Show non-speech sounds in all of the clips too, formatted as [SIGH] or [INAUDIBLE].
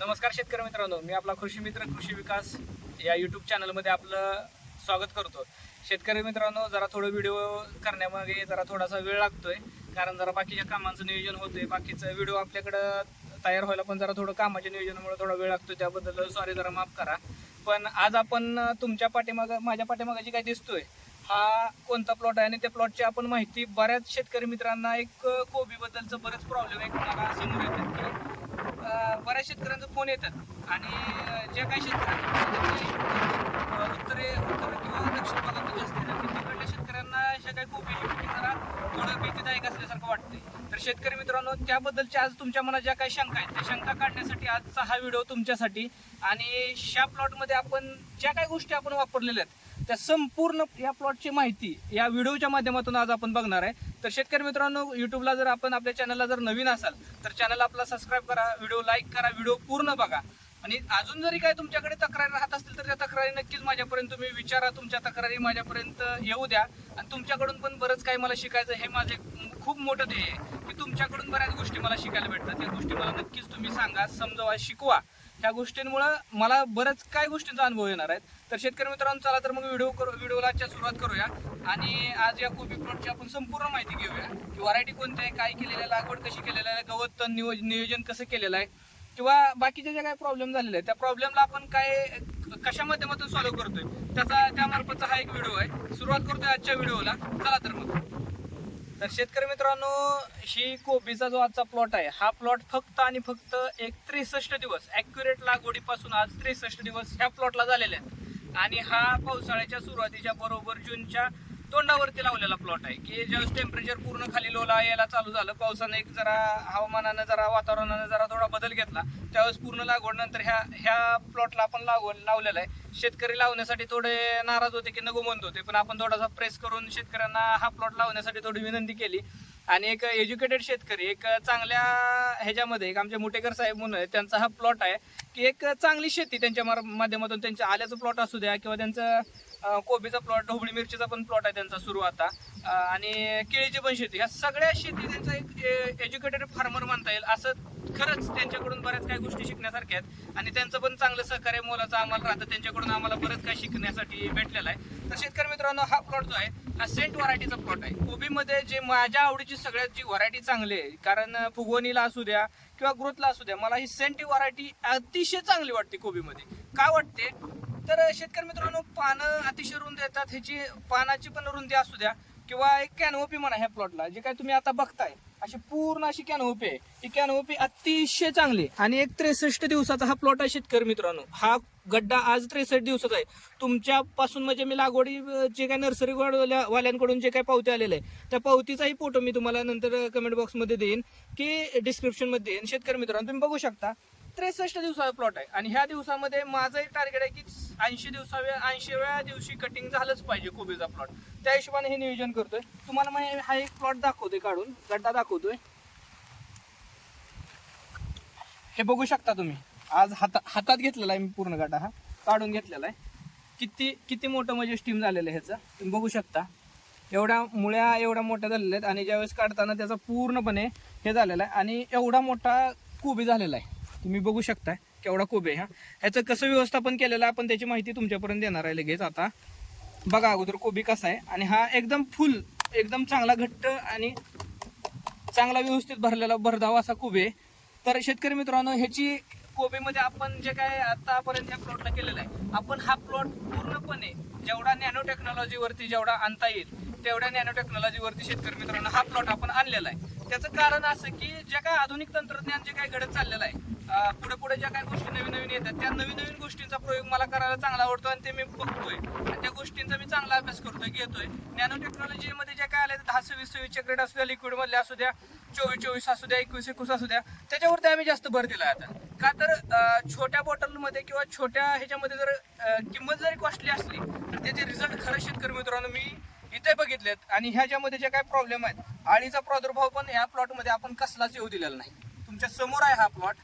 नमस्कार शेतकरी मित्रांनो मी आपला कृषी मित्र कृषी विकास या यूट्यूब चॅनलमध्ये आपलं स्वागत करतो. शेतकरी मित्रांनो जरा थोडं व्हिडिओ करण्यामागे जरा थोडासा वेळ लागतोय कारण जरा बाकीच्या कामांचं नियोजन होतंय बाकीचं व्हिडिओ आपल्याकडं तयार व्हायला पण जरा थोडं कामाच्या नियोजनामुळे थोडा वेळ लागतोय त्याबद्दल सॉरी जरा माफ करा. पण आज आपण तुमच्या पाठीमागं माझ्या पाठीमागं जी काय दिसतोय हा कोणता प्लॉट आहे आणि त्या प्लॉटची आपण माहिती बऱ्याच शेतकरी मित्रांना एक कोबीबद्दलचं बरेच प्रॉब्लेम आहे मला समोर येतात. की बऱ्याच शेतकऱ्यांचा फोन येतात. आणि ज्या काही शेतकऱ्यांना उत्तरे उत्तर किंवा दक्षिण भागामध्ये जास्त येतात. तिकडल्या शेतकऱ्यांना अशा काही कोबी जरा थोडं भीतीदायक असल्यासारखं वाटते तर शेतकरी मित्रांनो त्याबद्दलच्या आज तुमच्या मनात ज्या काही शंका आहेत त्या शंका काढण्यासाठी आजचा हा व्हिडिओ तुमच्यासाठी. आणि ह्या प्लॉटमध्ये आपण ज्या काही गोष्टी आपण वापरलेल्या आहेत त्या संपूर्ण या प्लॉटची माहिती या व्हिडिओच्या माध्यमातून आज आपण बघणार आहे. तर शेतकरी मित्रांनो युट्यूबला जर आपण आपल्या चॅनलला जर नवीन असाल तर चॅनल आपला सबस्क्राईब करा व्हिडिओ लाईक करा व्हिडिओ पूर्ण बघा. आणि अजून जरी काय तुमच्याकडे तक्रारी राहत असतील तर त्या तक्रारी नक्कीच माझ्यापर्यंत तुम्ही विचारा. तुमच्या तक्रारी माझ्यापर्यंत येऊ द्या. आणि तुमच्याकडून पण बरंच काही मला शिकायचं हे माझे खूप मोठं ध्येय आहे की तुमच्याकडून बऱ्याच गोष्टी मला शिकायला भेटतात. त्या गोष्टी मला नक्कीच तुम्ही सांगा समजवा शिकवा. ह्या गोष्टींमुळं मला बरंच काय गोष्टींचा अनुभव येणार आहेत. तर शेतकरी मित्रांनो चला तर मग व्हिडिओ करू व्हिडिओला आजच्या सुरुवात करूया. आणि आज या कोबी प्लॉटची आपण संपूर्ण माहिती घेऊया. की व्हरायटी कोणती आहे काय केलेलं आहे लागवड कशी केलेलं आहे गवत तण नियोज नियोजन कसं केलेलं आहे किंवा बाकीचे जे काही प्रॉब्लेम झालेले आहेत त्या प्रॉब्लेमला आपण काय कशा माध्यमातून सॉल्व्ह करतोय त्याचा त्यामार्फतचा हा एक व्हिडिओ आहे. सुरुवात करतोय आजच्या व्हिडिओला चला तर मग. तर शेतकरी मित्रांनो ही कोबीचा जो आजचा प्लॉट आहे हा प्लॉट फक्त आणि फक्त एक त्रेसष्ट दिवस ॲक्युरेट लागवडीपासून आज त्रेसष्ट दिवस ह्या प्लॉटला झालेले आहेत. आणि हा पावसाळ्याच्या सुरुवातीच्या बरोबर जूनच्या तोंडावरती लावलेला प्लॉट आहे की ज्यावेळेस टेम्परेचर पूर्ण खाली लोला यायला चालू झालं पावसानं एक जरा हवामानानं जरा वातावरणानं जरा थोडा बदल घेतला त्यावेळेस पूर्ण लागवड नंतर ह्या ह्या प्लॉटला आपण लागवड लावलेला आहे. शेतकरी लावण्यासाठी थोडे नाराज होते की नको म्हणत होते पण आपण थोडासा प्रेस करून शेतकऱ्यांना हा प्लॉट लावण्यासाठी थोडी विनंती केली. आणि एक एज्युकेटेड शेतकरी एक चांगल्या ह्याच्यामध्ये एक आमचे मुटेकर साहेब म्हणून त्यांचा हा प्लॉट आहे की एक चांगली शेती त्यांच्या माध्यमातून त्यांच्या आल्याचं प्लॉट असू द्या किंवा त्यांचं कोबीचा प्लॉट ढोबळी मिरचीचा पण प्लॉट आहे त्यांचा सुरू आता. आणि केळीची पण शेती. ह्या सगळ्या शेती त्यांचा एक एज्युकेटेड फार्मर म्हणता येईल. असं खरंच त्यांच्याकडून बऱ्याच काही गोष्टी शिकण्यासारख्या आहेत. आणि त्यांचं पण चांगलं सहकार्य मोलाचं आम्हाला राहतं. त्यांच्याकडून आम्हाला बरंच काही शिकण्यासाठी भेटलेलं आहे. तर शेतकरी मित्रांनो हा प्लॉट जो आहे हा सेंट व्हरायटीचा प्लॉट आहे. कोबीमध्ये जे माझ्या आवडीची सगळ्यात जी व्हरायटी चांगली आहे कारण फुगवणीला असू द्या किंवा ग्रोथला असू द्या मला ही सेंट व्हरायटी अतिशय चांगली वाटते कोबीमध्ये. का वाटते? तर शेतकरी मित्रांनो पानं अतिशय रुंद येतात. ह्याची पानाची पण रुंदी असू द्या किंवा एक कॅनओपी म्हणा ह्या प्लॉटला जे काय तुम्ही आता बघताय अशी पूर्ण अशी कॅनओपी आहे. ही कॅनओपी अतिशय चांगली आहे. आणि एक त्रेसष्ट दिवसाचा हा प्लॉट आहे शेतकरी मित्रांनो. हा गड्डा आज त्रेसष्ट दिवसाचा आहे. तुमच्यापासून म्हणजे मी लागवडी जे काही नर्सरी वाल्यांकडून जे काही पावती आलेले आहे त्या पावतीचाही फोटो मी तुम्हाला नंतर कमेंट बॉक्समध्ये देईन की डिस्क्रिप्शनमध्ये देईन. शेतकरी मित्रांनो तुम्ही बघू शकता त्रेसष्ट दिवसाचा प्लॉट आहे. आणि ह्या दिवसामध्ये माझं एक टार्गेट आहे की ऐंशी दिवसाव्या ऐंशीव्या दिवशी कटिंग झालंच पाहिजे कोबीचा प्लॉट त्या हिशोबाने हे नियोजन करतोय. तुम्हाला मी हा एक प्लॉट दाखवतोय काढून. गड्डा दाखवतोय. हे बघू शकता तुम्ही. आज हाता हातात घेतलेला आहे मी पूर्ण गड्डा हा. काढून घेतलेला आहे. किती किती मोठं म्हणजे स्टीम झालेलं आहे ह्याचं. तुम्ही बघू शकता. एवढ्या मुळ्या एवढ्या मोठ्या झालेल्या आहेत. आणि ज्यावेळेस काढताना त्याचा पूर्णपणे हे झालेलं आहे. आणि एवढा मोठा कोबी झालेला आहे. तुम्ही बघू शकता केवढा कोबे आहे हा. ह्याचं कसं व्यवस्थापन केलेलं आहे आपण त्याची माहिती तुमच्यापर्यंत देणार आहे लगेच आता. बघा अगोदर कोबी कसा आहे आणि हा एकदम फुल एकदम चांगला घट्ट आणि चांगला व्यवस्थित भरलेला भरधाव असा कोबी आहे. तर शेतकरी मित्रांनो ह्याची कोबीमध्ये आपण जे काय आतापर्यंत या प्लॉटला केलेलं आहे आपण हा प्लॉट पूर्णपणे जेवढा नॅनो टेक्नॉलॉजीवरती जेवढा आणता येईल तेवढ्या नॅनो टेक्नॉलॉजीवरती शेतकरी मित्रांनो हा प्लॉट आपण आणलेला आहे. त्याचं कारण असं की जे काय आधुनिक तंत्रज्ञान जे काय घडत चाललेलं आहे पुढे पुढे ज्या काही गोष्टी नवीन नवीन येतात त्या नवीन नवीन गोष्टींचा प्रयोग मला करायला चांगला आवडतो आणि ते मी बघतोय. आणि त्या गोष्टींचा मी चांगला अभ्यास करतोय घेतोय. नॅनो टेक्नॉलॉजीमध्ये जे काय आल्या दहा सव्वीस सव्वीसच्या ग्रेड असू द्या लिक्विड असू द्या चोवीस चोवीस असू द्या एकवीस एकवीस असू द्या त्याच्यावरती आम्ही जास्त भर दिला आता. का तर छोट्या बॉटलमध्ये किंवा छोट्या ह्याच्यामध्ये जर किंमत जरी कॉस्टली असली तर त्याचे रिझल्ट खरं शेतकरी मित्रांनो मी इथे बघितलेत. आणि ह्याच्यामध्ये जे काय प्रॉब्लेम आहेत आळीचा प्रादुर्भाव पण ह्या प्लॉटमध्ये आपण कसलाच येऊ दिलेला नाही. तुमच्यासमोर आहे हा प्लॉट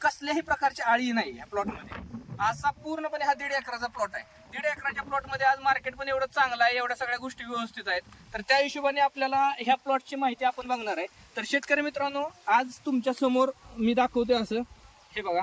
कसल्याही प्रकारची आळी नाही या प्लॉटमध्ये. असा पूर्णपणे हा दीड एकराचा प्लॉट आहे. दीड एकराच्या प्लॉटमध्ये आज मार्केट पण एवढं चांगलं आहे एवढ्या सगळ्या गोष्टी व्यवस्थित आहेत. तर त्या हिशोबाने आपल्याला ह्या प्लॉटची माहिती आपण बघणार आहे. तर शेतकरी मित्रांनो आज तुमच्यासमोर मी दाखवते असं. हे बघा.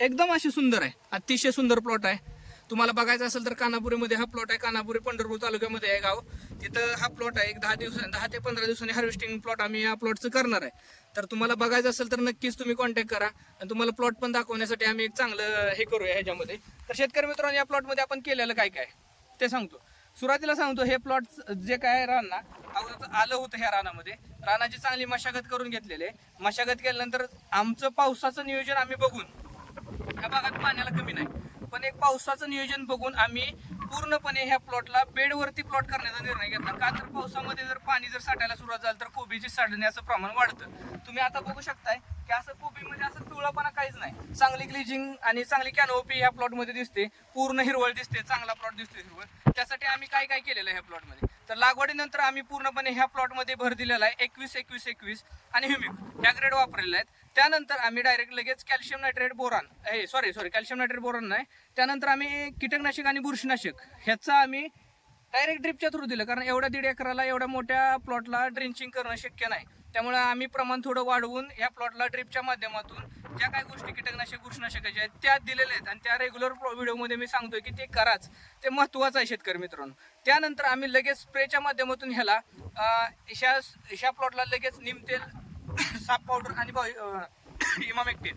एकदम अशी सुंदर आहे. अतिशय सुंदर प्लॉट आहे. तुम्हाला बघायचं असेल तर कानापुरीमध्ये हा प्लॉट आहे. कानापुरी पंढरपूर तालुक्यामध्ये आहे गाव. तिथं हा प्लॉट आहे. एक दहा दिवस दहा ते पंधरा दिवसांनी हार्वेस्टिंग प्लॉट आम्ही या प्लॉटचं करणार आहे. तर तुम्हाला बघायचं असेल तर नक्कीच तुम्ही कॉन्टॅक्ट करा. आणि तुम्हाला प्लॉट पण दाखवण्यासाठी आम्ही एक चांगलं हे करूया ह्याच्यामध्ये. तर शेतकरी मित्रांनो या प्लॉटमध्ये आपण केलेलं काय काय? ते सांगतो. सुरुवातीला सांगतो हे प्लॉट जे काय रान ना अगोदर आलं होतं ह्या रानामध्ये. रानाची चांगली मशागत करून घेतलेली आहे. मशागत केल्यानंतर आमचं पावसाचं नियोजन आम्ही बघून. या भागात पाण्याला कमी नाही. पण एक पावसाचं नियोजन बघून आम्ही पूर्णपणे ह्या प्लॉटला बेडवरती प्लॉट करण्याचा निर्णय घेतला. का तर पावसामध्ये जर पाणी जर साठायला सुरुवात झाली तर कोबीची साठण्याचं प्रमाण वाढतं. तुम्ही आता बघू शकताय की असं कोबीमध्ये म्हणजे असं पिवळापणा काहीच नाही. चांगली ग्लिजिंग आणि चांगली कॅनोपी ह्या प्लॉटमध्ये दिसते. पूर्ण हिरवळ दिसते चांगला प्लॉट दिसतो हिरवळ. त्यासाठी आम्ही काय काय केलेलं आहे ह्या प्लॉटमध्ये तर लागवडीनंतर आम्ही पूर्णपणे ह्या प्लॉटमध्ये भर दिलेला आहे एकवीस एकवीस एकवीस आणि ह्युमिक ह्या ग्रेड वापरलेल्या आहेत. त्यानंतर आम्ही डायरेक्ट लगेच कॅल्शियम नायट्रेट बोरान हे sorry sorry calcium nitrate boron नाही. त्यानंतर आम्ही कीटकनाशक आणि बुरशीनाशक ह्याचा आम्ही डायरेक्ट ड्रिपच्या थ्रू दिलं. कारण एवढ्या दीड एकराला एवढ्या मोठ्या प्लॉटला ड्रिंचिंग करणं शक्य नाही. त्यामुळे आम्ही प्रमाण थोडं वाढवून या प्लॉटला ड्रिपच्या माध्यमातून ज्या काही गोष्टी कीटकनाशक बुरशीनाशकाच्या आहेत त्या दिलेल्या आहेत. आणि त्या रेग्युलर व्हिडिओमध्ये मी सांगतोय की ते कराच. ते महत्त्वाचं आहे शेतकरी मित्रांनो. त्यानंतर आम्ही लगेच स्प्रेच्या माध्यमातून ह्याला ह्या ह्या प्लॉटला लगेच निमतेल [COUGHS] साप पावडर आणि [COUGHS] इमामेक्टिन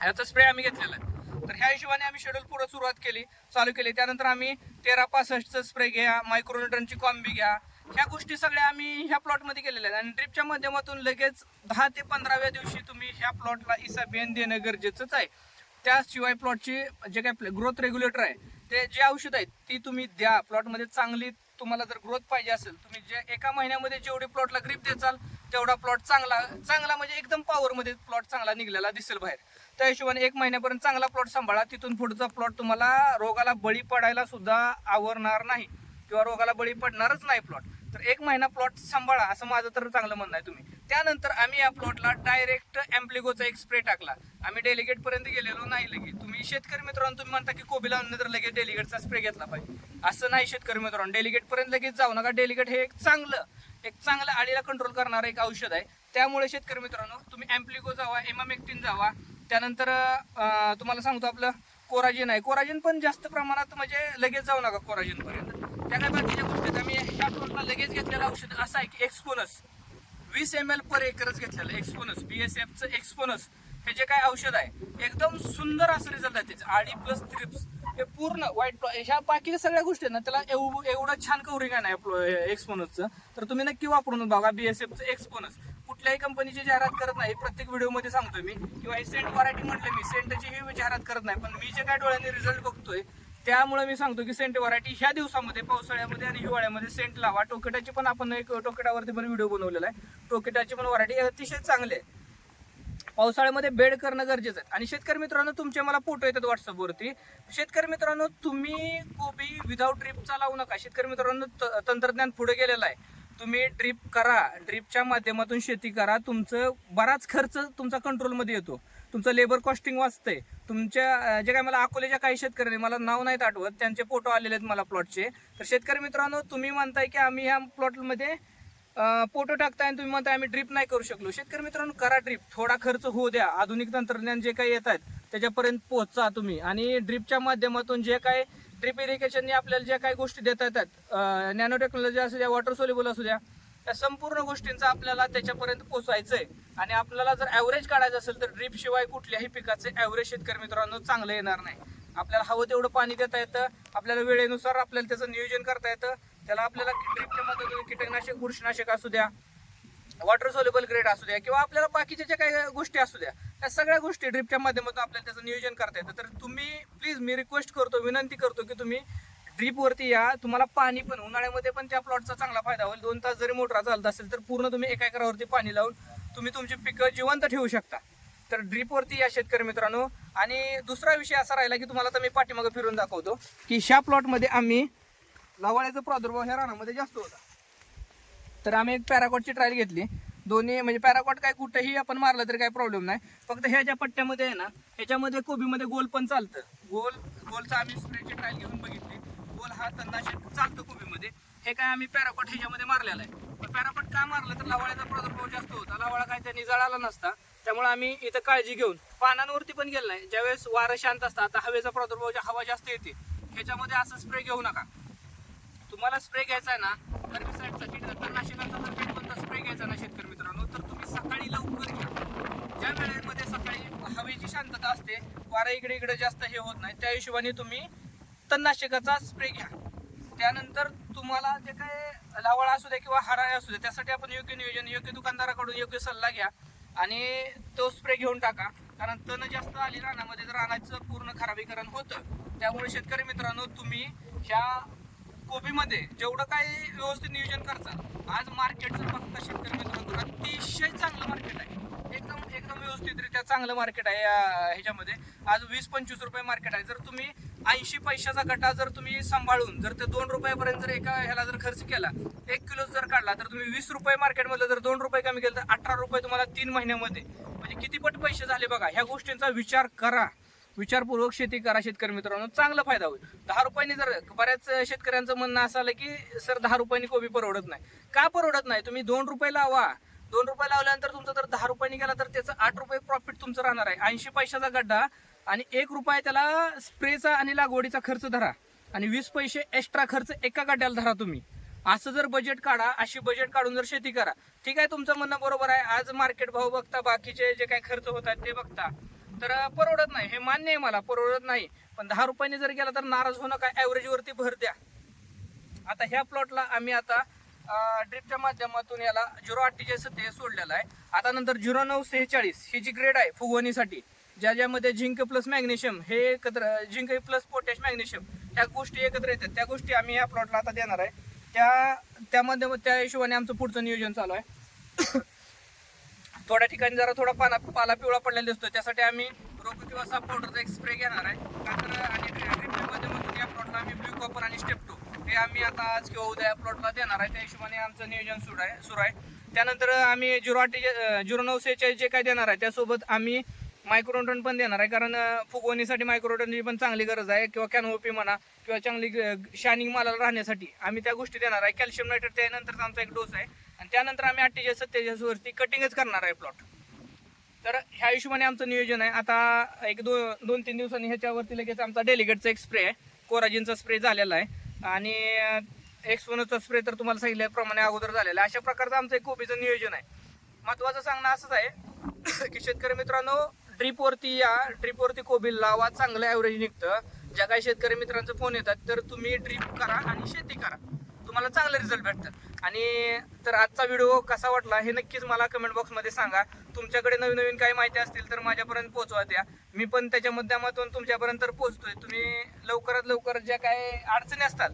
ह्याचा स्प्रे आम्ही घेतलेला आहे. तर ह्या हिशोबाने आम्ही शेड्यूल पुढे सुरुवात केली चालू केली. त्यानंतर आम्ही तेरा पासष्टचं स्प्रे घ्या मायक्रोन्यूट्रनची कॉम्बी घ्या ह्या गोष्टी सगळ्या आम्ही ह्या प्लॉटमध्ये केलेल्या आहेत. आणि ड्रिपच्या माध्यमातून लगेच दहा ते पंधराव्या दिवशी तुम्ही ह्या प्लॉटला इसाबियन देणं गरजेचंच आहे. त्याशिवाय प्लॉटची जे काय ग्रोथ रेग्युलेटर आहे ते जे औषध आहेत ती तुम्ही द्या. प्लॉटमध्ये चांगली तुम्हाला जर ग्रोथ पाहिजे असेल तुम्ही जे एका महिन्यामध्ये जेवढी प्लॉटला ग्रीप देचाल तेवढा प्लॉट चांगला चांगला म्हणजे एकदम पॉवरमध्ये प्लॉट चांगला निघलेला दिसेल बाहेर. त्या हिशोबाने एक महिन्यापर्यंत चांगला प्लॉट सांभाळा. तिथून पुढचा प्लॉट तुम्हाला रोगाला बळी पडायला सुद्धा आवरणार नाही. किंवा रोगाला बळी पडणारच नाही प्लॉट तर एक महिना प्लॉट सांभाळा असं माझं तर चांगलं म्हणणं आहे तुम्ही. त्यानंतर आम्ही या प्लॉटला डायरेक्ट अँप्लिगोचा एक स्प्रे टाकला. आम्ही डेलिगेट पर्यंत गेलेलो नाही लगेच. तुम्ही शेतकरी मित्रांनो तुम्ही म्हणता की कोबी लावून तर लगेच डेलिगेटचा स्प्रे घेतला पाहिजे. असं नाही शेतकरी मित्रांनो डेलिगेट पर्यंत लगेच जाऊ नका. डेलिगेट हे एक चांगलं एक चांगलं आळीला कंट्रोल करणारं एक औषध आहे. त्यामुळे शेतकरी मित्रांनो तुम्ही अँप्लिगो जावा एमामेक्टिन जावा. त्यानंतर तुम्हाला सांगतो आपलं कोराजिन आहे. कोराजिन पण जास्त प्रमाणात म्हणजे लगेच जाऊ नका कोराजिन पर्यंत त्या काय बाकीच्या गोष्टी आम्ही ह्या प्लॉटला लगेच घेतलेलं औषध असं आहे की एक्सपोनस वीस एम एल पर एकरच घेतलेलं एक्सपोनस बी एस एफचं एक्सपोनस हे जे काय औषध आहे एकदम सुंदर असं रिझल्ट आहे. त्याचे आडी प्लस थ्रिप्स हे पूर्ण व्हाईट ह्या बाकीच्या सगळ्या गोष्टी आहेत ना त्याला एव- एवढं छान कवरिंग आहे ना एक्सपोनसचं तर तुम्ही नक्की वापरून बघा बी एस एफचं एक्सपोनस कुठल्याही कंपनीची जाहिरात करत नाही. प्रत्येक व्हिडिओमध्ये सांगतोय मी. किंवा हे सेंट व्हरायटी म्हटलं मी. सेंटची ही जाहिरात करत नाही. पण मी जे काय डोळ्यांनी रिझल्ट बघतोय त्यामुळे मी सांगतो की सेंट व्हरायटी ह्या दिवसामध्ये पावसाळ्यामध्ये आणि हिवाळ्यामध्ये सेंट लावा. टोकेटाची पण आपण एक टोकेटावरती पण व्हिडिओ बनवलेला आहे. टोकेटाची पण व्हरायटी अतिशय चांगली आहे. पावसाळ्यामध्ये बेड करणं गरजेचं आहे. आणि शेतकरी मित्रांनो तुमचे मला फोटो येतात व्हॉट्सअपवरती शेतकरी मित्रांनो तुम्ही कोबी विदाऊट ड्रीपचा लावू नका. शेतकरी मित्रांनो त- तंत्रज्ञान पुढे गेलेलं आहे. तुम्ही ड्रीप करा ड्रीपच्या माध्यमातून शेती करा. तुमचं बराच खर्च तुमचा कंट्रोलमध्ये येतो. तुमचं लेबर कॉस्टिंग वाचतंय. तुमच्या जे काय मला अकोल्याच्या काही शेतकऱ्यांनी मला नाव नाहीत आठवत त्यांचे फोटो आलेले आहेत मला प्लॉटचे तर शेतकरी मित्रांनो तुम्ही म्हणताय की आम्ही ह्या प्लॉटमध्ये फोटो टाकताय आणि तुम्ही म्हणताय आम्ही ड्रीप नाही करू शकलो. शेतकरी मित्रांनो करा ड्रीप थोडा खर्च होऊ द्या. आधुनिक तंत्रज्ञान जे काही येत आहेत त्याच्यापर्यंत पोहोचा तुम्ही. आणि ड्रीपच्या माध्यमातून जे काय ड्रीप इरिगेशनने आपल्याला ज्या काही गोष्टी देता येतात नॅनो टेक्नॉलॉजी असू द्या वॉटर सोल्युबल असू द्या या संपूर्ण गोष्टींचा आपल्याला त्याच्यापर्यंत पोहोचायचंय. आणि आपल्याला जर ॲव्हरेज काढायचं असेल तर ड्रीप शिवाय कुठल्याही पिकाचे ॲव्हरेज शेतकरी मित्रांनो चांगलं येणार नाही. आपल्याला हवं तेवढं पाणी देता येतं आपल्याला वेळेनुसार आपल्याला त्याचं नियोजन करता येतं. त्याला आपल्याला ड्रीपच्या मदतीने कीटकनाशक बुरशीनाशक असू द्या वॉटर सोलेबल ग्रेड असू द्या किंवा आपल्याला बाकीच्या ज्या काही गोष्टी असू द्या त्या सगळ्या गोष्टी ड्रिपच्या माध्यमातून आपल्याला त्याचं नियोजन करता येतं. तर तुम्ही प्लीज मी रिक्वेस्ट करतो विनंती करतो की तुम्ही ड्रीपवरती या. तुम्हाला पाणी पण उन्हाळ्यामध्ये पण त्या प्लॉटचा चांगला फायदा होईल. दोन तास जरी मोटर चालत असेल तर पूर्ण तुम्ही एका एकरावरती पाणी लावून तुम्ही तुमची पिकं जिवंत ठेवू शकता. तर ड्रीपवरती या शेतकरी मित्रांनो. आणि दुसरा विषय असा राहिला की तुम्हाला तर मी पाठीमागं फिरून दाखवतो की ह्या प्लॉटमध्ये आम्ही लवाळ्याचा प्रादुर्भाव ह्या रानामध्ये जास्त होता. तर आम्ही एक पॅराकॉटची ट्रायल घेतली. दोन्ही म्हणजे पॅराकॉट काय कुठेही आपण मारलं तरी काही प्रॉब्लेम नाही. फक्त ह्या ज्या पट्ट्यामध्ये आहे ना ह्याच्यामध्ये कोबीमध्ये गोल पण चालतं. गोल गोलचा आम्ही स्प्रेची ट्रायल घेऊन बघितली. गोल हा तन्नाशक चालतं कोबीमध्ये. हे काय आम्ही पॅराकॉट ह्याच्यामध्ये मारलेलं आहे. पण पॅरापट का मारलं तर लावाळ्याचा प्रादुर्भाव जास्त होता. लावाळा काय त्यांनी जळाला नसता. त्यामुळे आम्ही इथं काळजी घेऊन पानांवरती पण गेलो नाही. ज्यावेळेस वारं शांत असतं आता हवेचा प्रादुर्भाव हवा जास्त येते. ह्याच्यामध्ये असं स्प्रे घेऊ नका. तुम्हाला स्प्रे घ्यायचा आहे ना तर मी जर कोणता शेतकरी मित्रांनो तर तुम्ही सकाळी लवकर घ्या ज्या वेळेमध्ये सकाळी हवेची शांतता असते वारा इकडे इकडे जास्त हे होत नाही त्या हिशोबाने तुम्ही तणनाशकाचा स्प्रे घ्या. त्यानंतर तुम्हाला जे काय लावळा असू दे किंवा हराळे असू दे त्यासाठी आपण योग्य नियोजन योग्य दुकानदाराकडून योग्य सल्ला घ्या आणि तो स्प्रे घेऊन टाका. कारण तण जास्त आली रानामध्ये तर रानाचं पूर्ण खराबीकरण होतं. त्यामुळे शेतकरी मित्रांनो तुम्ही ह्या कोबीमध्ये जेवढं काही व्यवस्थित नियोजन करता आज मार्केटचं फक्त शेतकरी मित्रांनो अतिशय चांगलं मार्केट आहे. एकदम एकदम व्यवस्थितरित्या चांगलं मार्केट आहे या ह्याच्यामध्ये. आज वीस पंचवीस रुपये मार्केट आहे. जर तुम्ही ऐंशी पैशाचा गटा जर तुम्ही सांभाळून जर ते दोन रुपयापर्यंत जर एका ह्याला जर खर्च केला एक किलो जर काढला तर तुम्ही वीस रुपये मार्केटमधलं जर दोन रुपये कमी केलं तर अठरा रुपये तुम्हाला तीन महिन्यामध्ये. म्हणजे किती पट पैसे झाले बघा ह्या गोष्टींचा विचार करा. विचारपूर्वक शेती करा शेतकरी मित्रांनो चांगला फायदा होईल. दहा रुपयांनी जर बऱ्याच शेतकऱ्यांचं म्हणणं असं आलं की सर दहा रुपयांनी कोबी परवडत नाही. का परवडत नाही? तुम्ही दोन रुपये लावा. दोन रुपये लावल्यानंतर तुमचं जर दहा रुपयांनी गेला तर त्याचं आठ रुपये प्रॉफिट तुमचं राहणार आहे. ऐंशी पैशाचा गड्डा आणि एक रुपये त्याला स्प्रेचा आणि लागवडीचा खर्च धरा. आणि वीस पैसे एक्स्ट्रा खर्च एका गड्ड्याला धरा तुम्ही. असं जर बजेट काढा अशी बजेट काढून जर शेती करा. ठीक आहे तुमचं म्हणणं बरोबर आहे. आज मार्केट भाव बघता बाकीचे जे काही खर्च होत आहेत ते बघता. तर परवडत नाही. हे मान्य आहे मला परवडत नाही. पण दहा रुपयांनी जर गेला तर नाराज होणं काय? ॲव्हरेजवरती भर द्या. आता ह्या प्लॉटला आम्ही आता ड्रिपच्या माध्यमातून याला झिरो अठ्ठेचाळीस ते सोडलेलं आहे. आता नंतर झिरो नऊ सेहेचाळीस ही जी ग्रेड आहे फुगवणीसाठी ज्या ज्यामध्ये झिंक प्लस मॅग्नेशियम हे एकत्र झिंक प्लस पोटॅश मॅग्नेशियम ह्या गोष्टी एकत्र येतात. त्या गोष्टी आम्ही या प्लॉटला आता देणार आहे. त्या त्यामध्ये त्या हिशोबाने आमचं पुढचं नियोजन चालू आहे. थोड्या ठिकाणी जरा थोडा पाला पाला पिवळा पडलेला दिसतो त्यासाठी आम्ही रोग किंवा साप पावडरचा एक स्प्रे घेणार आहे. का तर आणि ड्रिपच्या या प्लॉटला आम्ही ब्ल्यू कॉपर आणि स्टेप्टो हे आम्ही आता आज किंवा उद्या या प्लॉटला देणार आहे. त्या हिशोबाने आमचं नियोजन सुरू आहे सुरू आहे. त्यानंतर आम्ही झिरो आठ झिरो नऊ सेहेचाळीस जे काय देणार आहे त्यासोबत आम्ही मायक्रोटन पण देणार आहे कारण फुगवणीसाठी मायक्रोटनची पण चांगली गरज आहे. किंवा कॅनओपी म्हणा किंवा चांगली शायनिंग मालाला राहण्यासाठी आम्ही त्या गोष्टी देणार आहे. कॅल्शियम नायट्रेट त्यानंतरचा आमचा एक डोस आहे. आणि त्यानंतर आम्ही अठ्ठेचाळीस सत्तेचाळीस वरती कटिंगच करणार आहे प्लॉट तर ह्या हिशोबाने आमचं नियोजन आहे. आता एक दोन दोन तीन दिवसांनी ह्याच्यावरती लगेच आमचा डेलिगेटचा एक स्प्रे आहे. कोराजिनचा स्प्रे झालेला आहे. आणि एक्सपोनचा स्प्रे तर तुम्हाला सांगितल्याप्रमाणे अगोदर झालेला आहे. अशा प्रकारचं आमचं एक कोबीचं नियोजन आहे. महत्वाचं सांगणं असंच आहे [COUGHS] की शेतकरी मित्रांनो ड्रीपवरती या ड्रीपवरती कोबी लावा चांगलं ॲव्हरेज निघतं. ज्या काही शेतकरी मित्रांचे फोन येतात तर तुम्ही ड्रीप करा आणि शेती करा. तुम्हाला चांगले रिझल्ट भेटतात. आणि तर आजचा व्हिडिओ कसा वाटला हे नक्कीच मला कमेंट बॉक्समध्ये सांगा. तुमच्याकडे नवीन नवीन काही माहिती असतील तर माझ्यापर्यंत पोहोचवा द्या मी पण त्याच्या माध्यमातून तुमच्यापर्यंत पोहोचतोय. तुम्ही लवकरात लवकर ज्या काही अडचणी असतात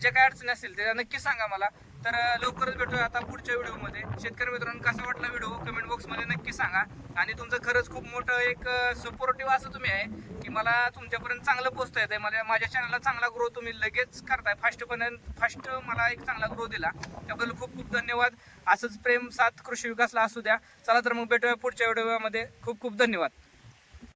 ज्या काही अडचणी असतील त्या नक्कीच सांगा मला. तर लवकरच भेटूया आता पुढच्या व्हिडिओमध्ये. शेतकरी मित्रांनो कसा वाटला व्हिडिओ? कमेंट बॉक्समध्ये नक्की सांगा. आणि तुमचं खरंच खूप मोठं एक सपोर्टिव्ह असं तुम्ही आहे की मला तुमच्यापर्यंत चांगलं पोचता येतं मला माझ्या चॅनलला चांगला ग्रो तुम्ही लगेच करताय. फास्टपर्यंत फास्ट मला एक चांगला ग्रो दिला. त्याबद्दल खूप खूप धन्यवाद. असंच प्रेम साथ कृषी विकासला असू द्या. चला तर मग भेटूया पुढच्या व्हिडिओमध्ये. खूप खूप धन्यवाद.